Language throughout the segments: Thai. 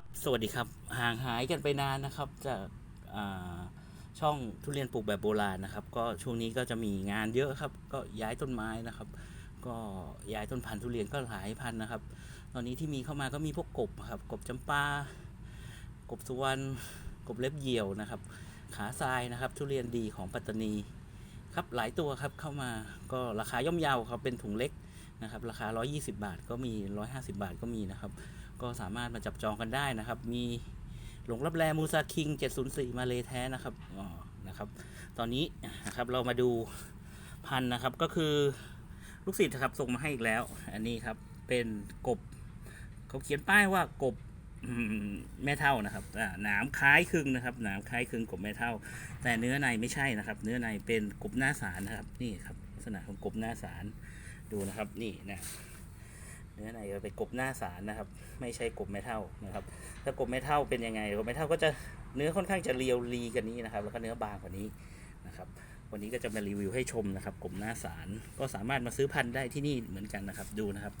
ับสวัสดีครับ ห่างหายกันไปนานนะครับ จากช่องทุเรียนปลูกแบบโบราณนะครับ ก็ช่วงนี้ก็จะมีงานเยอะครับ ก็ย้ายต้นไม้นะครับ ก็ย้ายต้นพันธุ์ทุเรียนก็หลายพันธุ์นะครับ ตอนนี้ที่มีเข้ามาก็มีพวกกบครับ กบจำปา กบสุวรรณกบเล็บเหยี่ยวนะครับ ขาทรายนะครับ ทุเรียนดีของปัตตานีครับหลายตัวครับเข้ามาก็ราคาย่อมเยาวครับเป็นถุงเล็กนะครับ ราคา 120 บาทก็มี 150 บาทก็มีนะครับ ก็สามารถมาจับจองกันได้นะครับ มีหลงรับแลมูซาคิง 704 มาเลยแท้นะครับอ๋อนะครับ ตอนนี้นะครับเรามาดูพันนะครับก็คือลูกศิษย์นะครับส่งมาให้อีกแล้ว อันนี้ครับเป็นกบเขาเขียนป้ายว่ากบแม่เท่านะครับอ่าหนามคล้ายคลึงนะครับหนามคล้ายคลึงกบแม่เท่า แต่เนื้อในไม่ใช่นะครับ เนื้อในเป็นกบหน้าสารนะครับนี่ครับลักษณะของกบหน้าสารดูนะครับนี่นะ เนื้อในจะเป็นกบหน้าสารนะครับ ไม่ใช่กบไม่เท่านะครับ ถ้ากบไม่เท่าเป็นยังไงกบไม่เท่าก็จะเนื้อค่อนข้างจะเรียวรีกันนี้นะครับ แล้วก็เนื้อบางกว่านี้นะครับ วันนี้ก็จะมารีวิวให้ชมนะครับกบหน้าสารก็สามารถมาซื้อพันธุ์ได้ที่นี่เหมือนกันนะครับ ดูนะครับ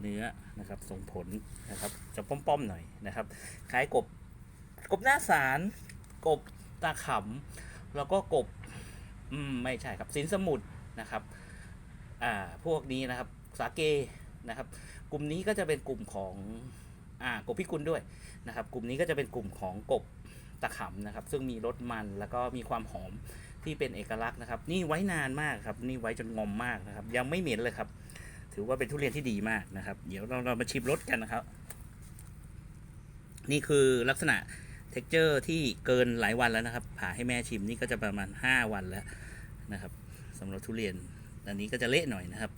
เนื้อนะครับทรงผลนะครับจะป้อมๆหน่อยนะครับคล้ายกบกบหน้าสารกบตาขำแล้วก็กบอืมไม่ใช่ครับสินสมุทรนะครับ อ่าพวกนี้นะครับ สาเก นะครับ กลุ่มนี้ก็จะเป็นกลุ่มของอ่ากบพิกุลด้วยนะครับ กลุ่มนี้ก็จะเป็นกลุ่มของกบตะขำนะครับ ซึ่งมีรสมันแล้วก็มีความหอมที่เป็นเอกลักษณ์นะครับ นี่ไว้นานมากครับ นี่ไว้จนงอมมากนะครับ ยังไม่เหม็นเลยครับ ถือว่าเป็นทุเรียนที่ดีมากนะครับ เดี๋ยวเราเรามาชิมรสกันนะครับ นี่คือลักษณะ t e x t อร์ที่เกินหลายวันแล้วนะครับ ผ่าให้แม่ชิมนี่ก็จะประมาณ 5 วันแล้วนะครับสำหรับทุเรียน อันนี้ก็จะเละหน่อยนะครับ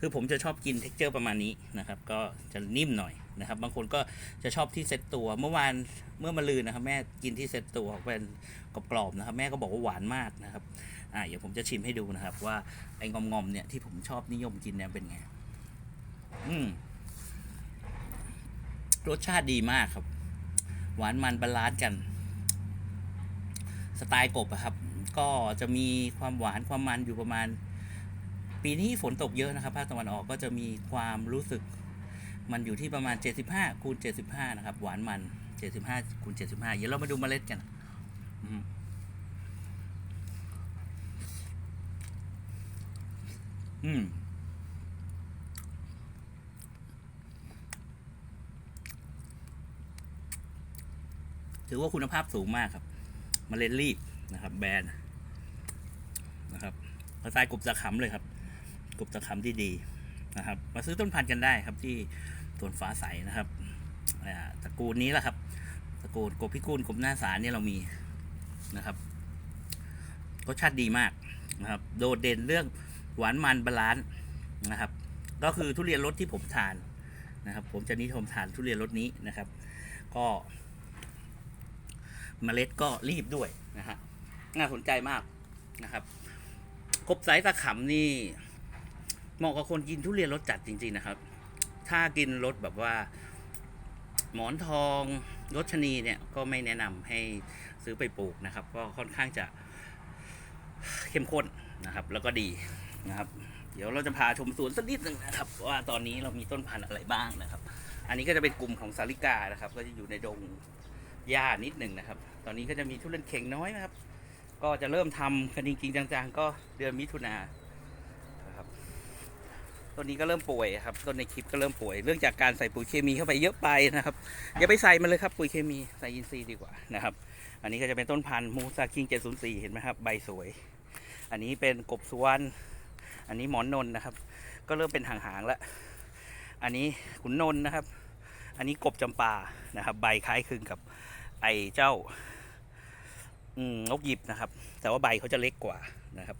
คือผมจะชอบกิน t e x t อร์ประมาณนี้นะครับ ก็จะนิ่มหน่อยนะครับ บางคนก็จะชอบที่เซตตัว เมื่อวานเมื่อมาลืนนะครับ แม่กินที่เซตตัวเป็นกรอบๆนะครับ แม่ก็บอกว่าหวานมากนะครับ อ่าเดี๋ยวผมจะชิมให้ดูนะครับ ว่าไอ้งอมๆเนี่ยที่ผมชอบนิยมกินเนี่ยเป็นไง อืมรสชาติดีมากครับ หวานมันบาลานซ์กัน สไตล์กบอะครับ ก็จะมีความหวานความมันอยู่ประมาณ ปีนี้ฝนตกเยอะนะครับภาคตะวันออกก็จะมีความรู้สึก มันอยู่ที่ประมาณ 75คูณ75 นะครับ หวานมัน 75คูณ75 เดี๋ยวเรามาดูเมล็ดกันอืมถือว่าคุณภาพสูงมากครับมเมล็ดรีบนะครับ แบรนด์นะครับสไตล์กลุ่มตะขำเลยครับ กลุ่มตะขำที่ดีนะครับ มาซื้อต้นพันธุ์กันได้ครับที่สวนฟ้าใสนะครับตระกูลนี้แหละครับตระกูลกบพิกุลกบหน้าสารเนี่ยเรามีนะครับรสชาติดีมากนะครับ โดดเด่นเรื่องหวานมันบาลานซ์นะครับ ก็คือทุเรียนรสที่ผมทานนะครับ ผมจะนิยมทานทุเรียนรสนี้นะครับ ก็เมล็ดก็รีบด้วยนะฮะน่าสนใจมากนะครับกบไซส์ตะขำนี่ เหมาะกับคนกินทุเรียนรสจัดจริง ๆนะครับ ถ้ากินรสแบบว่า หมอนทองรสชะนีเนี่ยก็ไม่แนะนำให้ซื้อไปปลูกนะครับ ก็ค่อนข้างจะเข้มข้นนะครับ แล้วก็ดีนะครับ เดี๋ยวเราจะพาชมสวนสักนิดหนึ่งนะครับ ว่าตอนนี้เรามีต้นพันธุ์อะไรบ้างนะครับ อันนี้ก็จะเป็นกลุ่มของสาลิกานะครับ ก็จะอยู่ในดงหญ้านิดหนึ่งนะครับ ตอนนี้ก็จะมีทุเรียนเข่งน้อยนะครับ ก็จะเริ่มทำกันจริงๆจังๆ ก็เดือนมิถุนา ต้นนี้ก็เริ่มป่วยครับต้นในคลิปก็เริ่มป่วย เรื่องจากการใส่ปุ๋ยเคมีเข้าไปเยอะไปนะครับอย่าไปใส่มันเลยครับปุ๋ยเคมีใส่อินทรีย์ดีกว่านะครับ อันนี้ก็จะเป็นต้นพันธุ์มูซาคิง704 เห็นไหมครับใบสวย อันนี้เป็นกบสุวรรณอันนี้หมอนนนนะครับ ก็เริ่มเป็นหางๆแล้วอันนี้ขุนนนนะครับ อันนี้กบจำปานะครับ ใบคล้ายคลึงกับไอเจ้าอืมนกหยิบนะครับ แต่ว่าใบเขาจะเล็กกว่านะครับ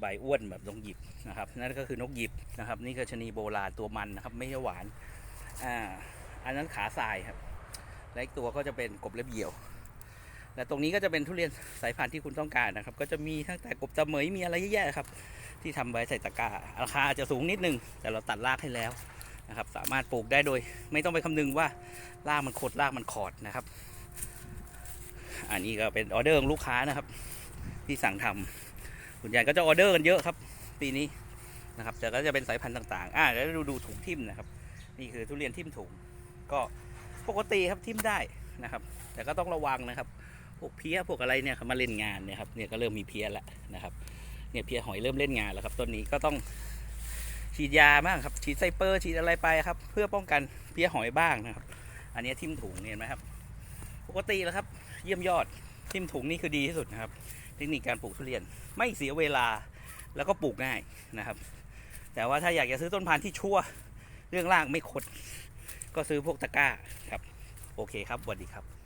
ใบอ้วนแบบนกหยิบนะครับนั่นก็คือนกหยิบนะครับ นี่ก็ชนีโบราณตัวมันนะครับ ไม่ใช่หวานอ่าอันนั้นขาทรายครับและอีกตัวก็จะเป็นกบเล็บเหยี่ยวและตรงนี้ก็จะเป็นทุเรียนสายพันธุ์ที่คุณต้องการนะครับ ก็จะมีทั้งแต่กบตะเหมยมีอะไรเยอะแยะครับ ที่ทำไว้ใส่ตะกร้าราคาอาจจะสูงนิดนึง แต่เราตัดรากให้แล้วนะครับ สามารถปลูกได้โดย ไม่ต้องไปคำนึงว่ารากมันขดรากมันขอดนะครับ อันนี้ก็เป็นออเดอร์ของลูกค้านะครับ ที่สั่งทำ ส่วนใหญ่ก็จะออเดอร์กันเยอะครับ ปีนี้นะครับแต่ก็จะเป็นสายพันธุ์ต่างๆ อ่าแล้วดูดูถุงทิมนะครับ นี่คือทุเรียนทิมถุง ก็ปกติครับทิมได้นะครับ แต่ก็ต้องระวังนะครับ พวกเพี้ยพวกอะไรเนี่ยมาเล่นงานเนี่ยครับ เนี่ยก็เริ่มมีเพี้ยแล้วนะครับ เนี่ยเพี้ยหอยเริ่มเล่นงานแล้วครับต้นนี้ก็ต้องฉีดยาบ้างครับ ฉีดไซเปอร์ ฉีดอะไรไปครับ เพื่อป้องกันเพี้ยหอยบ้างนะครับ อันนี้ทิมถุงเห็นไหมครับ ปกติแล้วครับ เยี่ยมยอดทิมถุงนี่คือดีที่สุดนะครับ เทคนิคการปลูกทุเรียนไม่เสียเวลาแล้วก็ปลูกง่ายนะครับ แต่ว่าถ้าอยากจะซื้อต้นพันธุ์ที่ชั่วเรื่องล่างไม่คด ก็ซื้อพวกตะกร้าครับ โอเคครับสวัสดีครับ